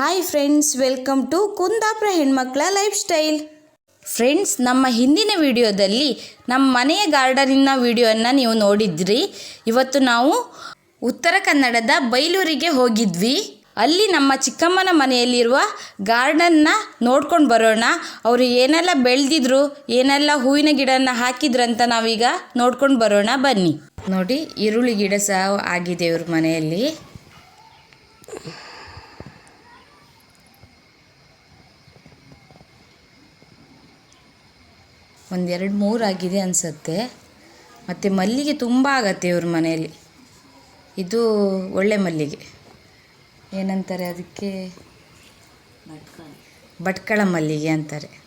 Hi friends welcome to Kundapura ಹೆಣ್ಮಕ್ಳ life style friends ನಮ್ಮ ಹಿಂದಿನ ವಿಡಿಯೋದಲ್ಲಿ ನಮ್ಮ ಮನೆಯ ಗಾರ್ಡನಿನ ವಿಡಿಯೋನ ನೀವು ನೋಡಿದ್ರಿ. ಇವತ್ತು ನಾವು ಉತ್ತರ ಕನ್ನಡದ ಬೈಲೂರಿಗೆ ಹೋಗಿದ್ವಿ. ಅಲ್ಲಿ ನಮ್ಮ ಚಿಕ್ಕಮ್ಮನ ಮನೆಯಲ್ಲಿರುವ ಗಾರ್ಡನ್ನ ನೋಡ್ಕೊಂಡು ಬರೋಣ. ಅವರು ಏನೆಲ್ಲ ಬೆಳೆದಿದ್ರು, ಏನೆಲ್ಲ ಹೂವಿನ ಗಿಡನ ಹಾಕಿದ್ರಂತ ನಾವೀಗ ನೋಡ್ಕೊಂಡು ಬರೋಣ ಬನ್ನಿ. ನೋಡಿ, ಈರುಳ್ಳಿ ಗಿಡ ಸಹ ಆಗಿದೆ ಇವ್ರ ಮನೆಯಲ್ಲಿ. ಒಂದೆರಡು ಮೂರು ಆಗಿದೆ ಅನಿಸುತ್ತೆ. ಮತ್ತು ಮಲ್ಲಿಗೆ ತುಂಬ ಆಗತ್ತೆ ಇವ್ರ ಮನೆಯಲ್ಲಿ. ಇದು ಒಳ್ಳೆ ಮಲ್ಲಿಗೆ. ಏನಂತಾರೆ ಅದಕ್ಕೆ? ಭಟ್ಕಳ ಮಲ್ಲಿಗೆ ಅಂತಾರೆ.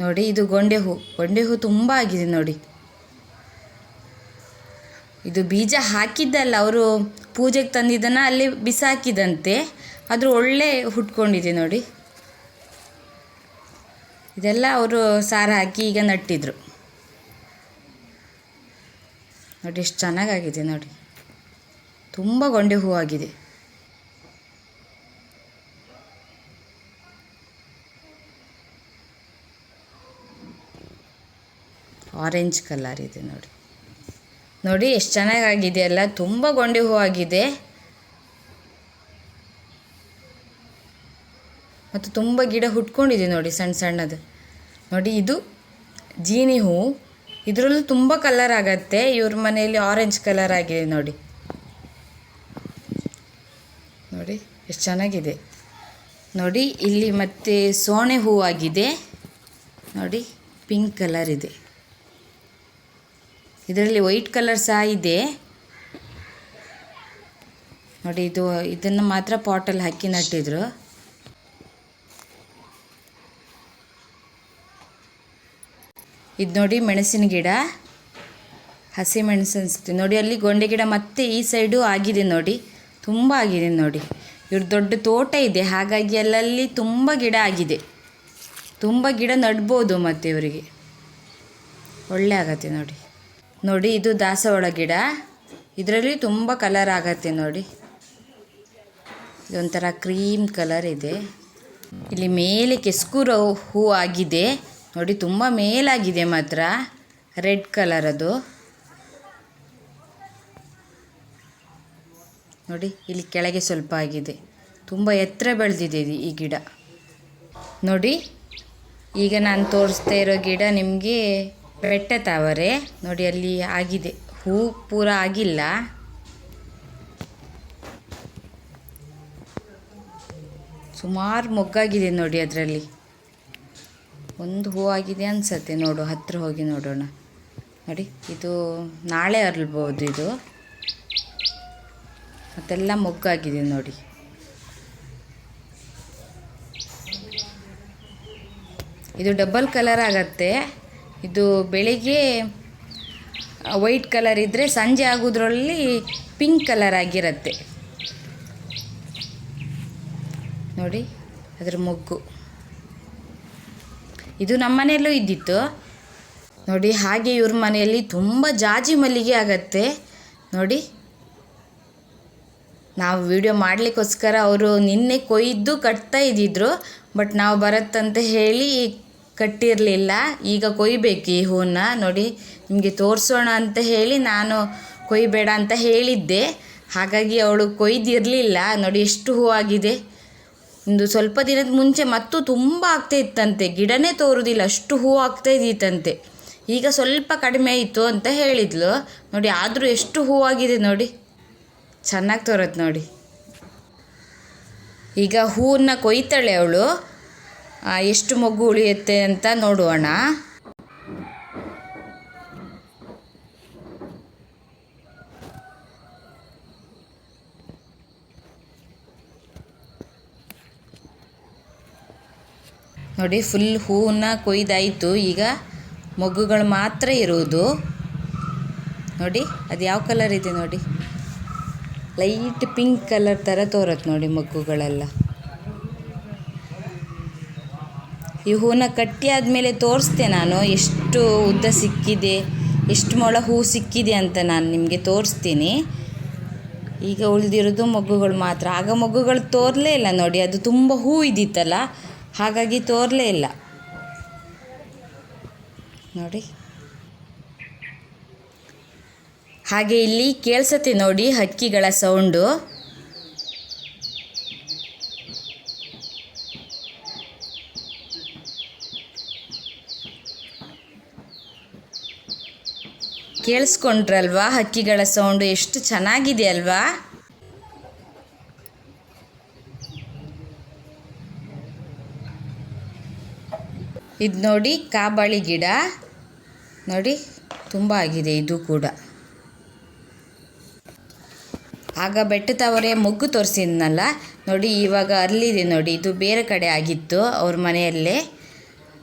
ನೋಡಿ, ಇದು ಗೊಂಡೆ ಹೂ. ಗೊಂಡೆ ಹೂ ತುಂಬ ಆಗಿದೆ ನೋಡಿ. ಇದು ಬೀಜ ಹಾಕಿದ್ದಲ್ಲ, ಅವರು ಪೂಜೆಗೆ ತಂದಿದ್ದನ್ನು ಅಲ್ಲಿ ಬಿಸಾಕಿದಂತೆ, ಆದರೂ ಒಳ್ಳೆ ಹುಟ್ಕೊಂಡಿದೆ ನೋಡಿ. ಇದೆಲ್ಲ ಅವರು ಸಾರು ಹಾಕಿ ಈಗ ನಟ್ಟಿದ್ರು. ನೋಡಿ ಎಷ್ಟು ಚೆನ್ನಾಗಾಗಿದೆ ನೋಡಿ. ತುಂಬ ಗೊಂಡೆ ಹೂ ಆಗಿದೆ. ಆರೆಂಜ್ ಕಲರ್ ಇದೆ ನೋಡಿ. ನೋಡಿ ಎಷ್ಟು ಚೆನ್ನಾಗಾಗಿದೆ ಅಲ್ಲ, ತುಂಬ ಗೊಂಡೆ ಹೂ ಮತ್ತು ತುಂಬ ಗಿಡ ಹುಟ್ಕೊಂಡಿದೆ ನೋಡಿ ಸಣ್ಣ ಸಣ್ಣದು. ನೋಡಿ ಇದು ಜೀನಿ ಹೂವು ಇದರಲ್ಲೂ ತುಂಬ ಕಲರ್ ಆಗತ್ತೆ. ಇವ್ರ ಮನೆಯಲ್ಲಿ ಆರೆಂಜ್ ಕಲರ್ ಆಗಿದೆ ನೋಡಿ. ನೋಡಿ, ಎಷ್ಟು ಚೆನ್ನಾಗಿದೆ. ನೋಡಿ, ಇಲ್ಲಿ ಮತ್ತೆ ಸೋಣೆ ಹೂ ಆಗಿದೆ. ನೋಡಿ ಪಿಂಕ್ ಕಲರ್ ಇದೆ. ಇದರಲ್ಲಿ ವೈಟ್ ಕಲರ್ ಸಹ ಇದೆ. ನೋಡಿ, ಇದು, ಇದನ್ನು ಮಾತ್ರ ಪಾಟಲ್ಲಿ ಹಾಕಿ ನಟ್ಟಿದ್ರು. ಇದು ನೋಡಿ ಮೆಣಸಿನ ಗಿಡ. ಹಸಿ ಮೆಣಸು ಅನಿಸುತ್ತೆ. ನೋಡಿ, ಅಲ್ಲಿ ಗೊಂಡೆ ಗಿಡ ಮತ್ತೆ ಈ ಸೈಡು ಆಗಿದೆ ನೋಡಿ. ತುಂಬ ಆಗಿದೆ ನೋಡಿ. ಇವ್ರ ದೊಡ್ಡ ತೋಟ ಇದೆ. ಹಾಗಾಗಿ ಅಲ್ಲಲ್ಲಿ ತುಂಬ ಗಿಡ ಆಗಿದೆ. ತುಂಬ ಗಿಡ ನಡ್ಬೋದು ಮತ್ತೆ ಇವರಿಗೆ. ಒಳ್ಳೆ ಆಗತ್ತೆ ನೋಡಿ. ನೋಡಿ, ಇದು ದಾಸವಾಳ ಗಿಡ. ಇದರಲ್ಲಿ ತುಂಬ ಕಲರ್ ಆಗತ್ತೆ ನೋಡಿ. ಇದೊಂಥರ ಕ್ರೀಮ್ ಕಲರ್ ಇದೆ. ಇಲ್ಲಿ ಮೇಲೆ ಕೆಸ್ಕೂರ ಹೂ ಆಗಿದೆ. ನೋಡಿ, ತುಂಬ ಮೇಲಾಗಿದೆ ಮಾತ್ರ. ರೆಡ್ ಕಲರ್ ಅದು. ನೋಡಿ, ಇಲ್ಲಿ ಕೆಳಗೆ ಸ್ವಲ್ಪ ಆಗಿದೆ. ತುಂಬ ಎತ್ತರ ಬೆಳೆದಿದೆ ಈ ಗಿಡ. ನೋಡಿ, ಈಗ ನಾನು ತೋರಿಸ್ತಾ ಇರೋ ಗಿಡ ನಿಮಗೆ ಬೆಟ್ಟ ತಾವರೆ. ನೋಡಿ, ಅಲ್ಲಿ ಆಗಿದೆ. ಹೂ ಪೂರ ಆಗಿಲ್ಲ. ಸುಮಾರು ಮೊಗ್ಗಾಗಿದೆ ನೋಡಿ ಅದರಲ್ಲಿ. ಒಂದು ಹೂವಾಗಿದೆ ಅನಿಸತ್ತೆ ನೋಡು ಹತ್ತಿರ ಹೋಗಿ ನೋಡೋಣ. ನೋಡಿ, ಇದು ನಾಳೆ ಅರಳ್ಬೋದು ಇದು. ಮತ್ತೆಲ್ಲ ಮೊಗ್ಗಾಗಿದೆ ನೋಡಿ. ಇದು ಡಬಲ್ ಕಲರ್ ಆಗತ್ತೆ. ಇದು ಬೆಳಿಗ್ಗೆ ವೈಟ್ ಕಲರ್ ಇದ್ದರೆ ಸಂಜೆ ಆಗೋದ್ರಲ್ಲಿ ಪಿಂಕ್ ಕಲರ್ ಆಗಿರತ್ತೆ. ನೋಡಿ, ಅದರ ಮೊಗ್ಗು. ಇದು ನಮ್ಮ ಮನೆಯಲ್ಲೂ ಇದ್ದಿತ್ತು. ನೋಡಿ, ಹಾಗೆ ಇವ್ರ ಮನೆಯಲ್ಲಿ ತುಂಬ ಜಾಜಿ ಮಲ್ಲಿಗೆ ಆಗತ್ತೆ. ನೋಡಿ, ನಾವು ವಿಡಿಯೋ ಮಾಡಲಿಕ್ಕೋಸ್ಕರ ಅವರು ನಿನ್ನೆ ಕೊಯ್ದು ಕಟ್ತಾ ಇದ್ದಿದ್ರು ಬಟ್ ನಾವು ಬರುತ್ತಂತ ಹೇಳಿ ಕಟ್ಟಿರಲಿಲ್ಲ. ಈಗ ಕೊಯ್ಬೇಕು ಈ ಹೂವನ್ನ. ನೋಡಿ, ನಿಮಗೆ ತೋರಿಸೋಣ ಅಂತ ಹೇಳಿ ನಾನು ಕೊಯ್ಬೇಡ ಅಂತ ಹೇಳಿದ್ದೆ. ಹಾಗಾಗಿ ಅವಳು ಕೊಯ್ದಿರಲಿಲ್ಲ. ನೋಡಿ, ಎಷ್ಟು ಹೂವಾಗಿದೆ. ಒಂದು ಸ್ವಲ್ಪ ದಿನದ ಮುಂಚೆ ಮತ್ತು ತುಂಬ ಆಗ್ತಾ ಇತ್ತಂತೆ. ಗಿಡನೇ ತೋರುದಿಲ್ಲ. ಅಷ್ಟು ಹೂ ಆಗ್ತಾ ಇದ್ದಿತ್ತಂತೆ ಈಗ ಸ್ವಲ್ಪ ಕಡಿಮೆ ಆಯಿತು ಅಂತ ಹೇಳಿದ್ಲು. ನೋಡಿ, ಆದರೂ ಎಷ್ಟು ಹೂವಾಗಿದೆ ನೋಡಿ. ಚೆನ್ನಾಗಿ ತೋರತ್ತೆ ನೋಡಿ. ಈಗ ಹೂವನ್ನು ಕೊಯ್ತಾಳೆ ಅವಳು. ಎಷ್ಟು ಮೊಗ್ಗು ಉಳಿಯುತ್ತೆ ಅಂತ ನೋಡೋಣ ನೋಡಿ ಫುಲ್ ಹೂವನ್ನ ಕೊಯ್ದಾಯಿತು. ಈಗ ಮೊಗ್ಗುಗಳು ಮಾತ್ರ ಇರುವುದು ನೋಡಿ, ಅದು ಯಾವ ಕಲರ್ ಇದೆ ನೋಡಿ. ಲೈಟ್ ಪಿಂಕ್ ಕಲರ್ ಥರ ತೋರತ್ತೆ ನೋಡಿ ಮೊಗ್ಗುಗಳೆಲ್ಲ. ಈ ಹೂವನ್ನ ಕಟ್ಟಿ ಆದಮೇಲೆ ತೋರಿಸ್ತೆ ನಾನು. ಎಷ್ಟು ಉದ್ದ ಸಿಕ್ಕಿದೆ, ಎಷ್ಟು ಮೊಳ ಹೂ ಸಿಕ್ಕಿದೆ ಅಂತ ನಾನು ನಿಮಗೆ ತೋರಿಸ್ತೀನಿ. ಈಗ ಉಳಿದಿರೋದು ಮೊಗ್ಗುಗಳು ಮಾತ್ರ. ಆಗ ಮೊಗ್ಗುಗಳು ತೋರಲೇ ಇಲ್ಲ ನೋಡಿ. ಅದು ತುಂಬ ಹೂ ಇದ್ದಿತ್ತಲ್ಲ ಹಾಗಾಗಿ ತೋರಲೇ ಇಲ್ಲ. ನೋಡಿ. ಹಾಗೆ ಇಲ್ಲಿ ಕೇಳಿಸತ್ತೆ ನೋಡಿ ಹಕ್ಕಿಗಳ ಸೌಂಡು. ಕೇಳಿಸ್ಕೊಂಡ್ರಲ್ವಾ ಹಕ್ಕಿಗಳ ಸೌಂಡು ಎಷ್ಟು ಚೆನ್ನಾಗಿದೆ ಅಲ್ವಾ? ಇದು ನೋಡಿ ಕಾಬಾಳಿ ಗಿಡ. ನೋಡಿ, ತುಂಬ ಆಗಿದೆ ಇದು ಕೂಡ. ಆಗ ಬೆಟ್ಟದವರೇ ಮೊಗ್ಗು ತೋರಿಸಿದ್ನಲ್ಲ, ನೋಡಿ ಇವಾಗ ಅರಳಿದೆ ನೋಡಿ, ಇದು ಬೇರೆ ಕಡೆ ಆಗಿತ್ತು ಅವ್ರ ಮನೆಯಲ್ಲೇ.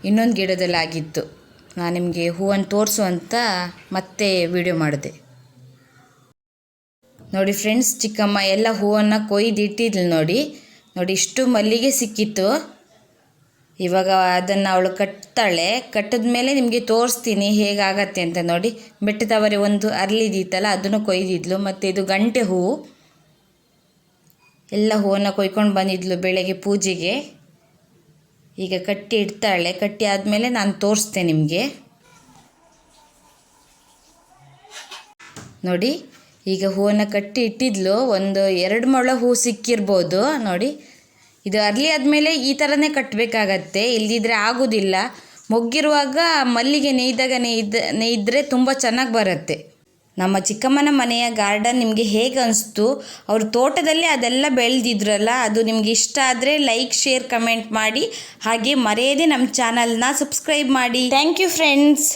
ಇನ್ನೊಂದು ಗಿಡದಲ್ಲಿ ಆಗಿತ್ತು. ನಾನು ನಿಮಗೆ ಹೂವನ್ನು ತೋರಿಸು ಮತ್ತೆ ವಿಡಿಯೋ ಮಾಡಿದೆ. ನೋಡಿ ಫ್ರೆಂಡ್ಸ್ ಚಿಕ್ಕಮ್ಮ ಎಲ್ಲ ಹೂವನ್ನು ಕೊಯ್ದು ಇಟ್ಟಿದ್ಲು ನೋಡಿ. ನೋಡಿ, ಇಷ್ಟು ಮಲ್ಲಿಗೆ ಸಿಕ್ಕಿತ್ತು. ಇವಾಗ ಅದನ್ನು ಅವಳು ಕಟ್ತಾಳೆ, ಕಟ್ಟಿದ ಮೇಲೆ ನಿಮಗೆ ತೋರಿಸ್ತೀನಿ ಹೇಗಾಗತ್ತೆ ಅಂತ ನೋಡಿ. ಬೆಟ್ಟದವರೆ ಒಂದು ಅರಳಿದಿತ್ತಲ್ಲ ಅದನ್ನು ಕೊಯ್ದಿದ್ಲು. ಮತ್ತು ಇದು ಗಂಟೆ ಹೂವು ಎಲ್ಲ ಹೂವನ್ನು ಕೊಯ್ಕೊಂಡು ಬಂದಿದ್ಲು ಬೆಳಗ್ಗೆ ಪೂಜೆಗೆ. ಈಗ ಕಟ್ಟಿ ಇಡ್ತಾಳೆ. ಕಟ್ಟಿ ಆದಮೇಲೆ ನಾನು ತೋರಿಸ್ತೆ ನಿಮಗೆ. ನೋಡಿ, ಈಗ ಹೂವನ್ನು ಕಟ್ಟಿ ಇಟ್ಟಿದ್ಲು. ಒಂದು ಎರಡು ಮೊಳ ಹೂ ಸಿಕ್ಕಿರ್ಬೋದು. ನೋಡಿ ಇದು ಅರ್ಲಿ ಆದಮೇಲೆ ಈ ಥರನೇ ಕಟ್ಟಬೇಕಾಗತ್ತೆ ಇಲ್ದಿದ್ರೆ ಆಗೋದಿಲ್ಲ. ಮೊಗ್ಗಿರುವಾಗ ಮಲ್ಲಿಗೆ ನೇಯ್ದಾಗ ನೇಯ್ದ, ನೇಯ್ದ್ರೆ ತುಂಬ ಚೆನ್ನಾಗಿ ಬರುತ್ತೆ. ನಮ್ಮ ಚಿಕ್ಕಮ್ಮನ ಮನೆಯ ಗಾರ್ಡನ್ ನಿಮಗೆ ಹೇಗೆ ಅನಿಸ್ತು? ಅವ್ರ ತೋಟದಲ್ಲಿ ಅದೆಲ್ಲ ಬೆಳೆದಿದ್ರಲ್ಲ, ಅದು ನಿಮ್ಗೆ ಇಷ್ಟ ಆದರೆ ಲೈಕ್, ಶೇರ್, ಕಮೆಂಟ್ ಮಾಡಿ. ಹಾಗೆ ಮರೆಯದೆ ನಮ್ಮ ಚಾನಲ್ನ ಸಬ್ಸ್ಕ್ರೈಬ್ ಮಾಡಿ. Thank you friends.